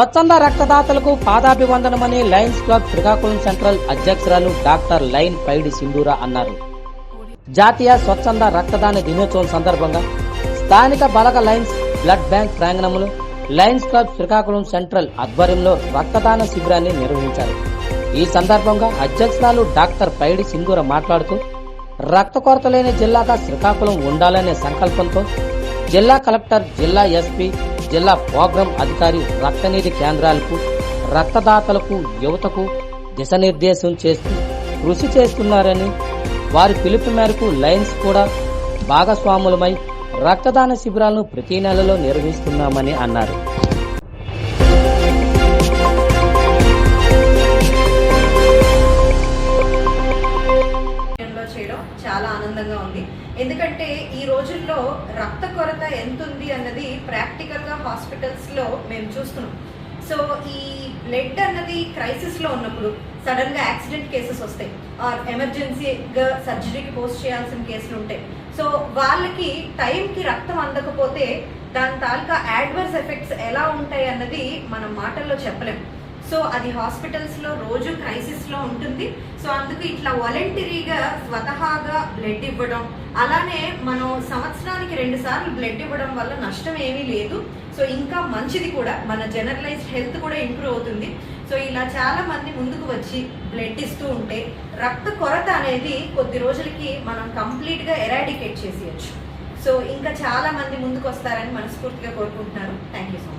స్వచ్ఛంద రక్తదాతలకు పాదాభివందనమని లయన్స్ క్లబ్ శ్రీకాకుళం సెంట్రల్ అధ్యక్షురాలు డాక్టర్ లైన్ పైడి సింధూరా అన్నారు. జాతీయ స్వచ్ఛంద రక్తదాన దినోత్సవం సందర్భంగా స్థానిక బలగ లయన్స్ బ్లడ్ బ్యాంక్ ప్రాంగణంలో లయన్స్ క్లబ్ శ్రీకాకుళం సెంట్రల్ ఆధ్వర్యంలో రక్తదాన శిబిరాన్ని నిర్వహించారు. ఈ సందర్భంగా అధ్యక్షురాలు డాక్టర్ పైడి సింధూర మాట్లాడుతూ రక్త కొరత లేని జిల్లాగా శ్రీకాకుళం ఉండాలనే సంకల్పంతో జిల్లా కలెక్టర్ జిల్లా ఎస్పీ జిల్లా ప్రోగ్రాం అధికారి రక్తనిధి కేంద్రాలకు రక్తదాతలకు యువతకు దిశనిర్దేశం చేస్తూ కృషి చేస్తున్నారని వారి పిలుపు మేరకు లయన్స్ కూడా భాగస్వాములమై రక్తదాన శిబిరాలను ప్రతి నెలలో నిర్వహిస్తున్నామని అన్నారు. ఆనందంగా ఉంది. ఎందుకంటే ఈ రోజుల్లో రక్త కొరత ఎంత ఉంది అన్నది ప్రాక్టికల్గా హాస్పిటల్స్లో మేము చూస్తున్నాం. సో ఈ బ్లడ్ అన్నది క్రైసిస్లో ఉన్నప్పుడు సడన్గా యాక్సిడెంట్ కేసెస్ వస్తాయి. ఆర్ ఎమర్జెన్సీగా సర్జరీకి పోస్ట్ చేయాల్సిన కేసులు ఉంటాయి. సో వాళ్ళకి టైంకి రక్తం అందకపోతే దాని తాలూకా యాడ్వర్స్ ఎఫెక్ట్స్ ఎలా ఉంటాయి అన్నది మనం మాటల్లో చెప్పలేము సో అది హాస్పిటల్స్లో రోజు క్రైసిస్లో ఉంటుంది. సో అందుకు ఇట్లా వాలంటరీగా స్వతహాగా బ్లడ్ ఇవ్వడం. అలానే మనం సంవత్సరానికి రెండు సార్లు బ్లడ్ ఇవ్వడం వల్ల నష్టం ఏమీ లేదు. సో ఇంకా మంచిది కూడా మన జనరలైజ్డ్ హెల్త్ కూడా ఇంప్రూవ్ అవుతుంది. సో ఇలా చాలా మంది ముందుకు వచ్చి బ్లడ్ ఇస్తూ ఉంటే రక్త కొరత అనేది కొద్ది రోజులకి మనం కంప్లీట్గా ఎరాడికేట్ చేసేయచ్చు. సో ఇంకా చాలా మంది ముందుకు వస్తారని మనస్ఫూర్తిగా కోరుకుంటున్నాను. Thank you so much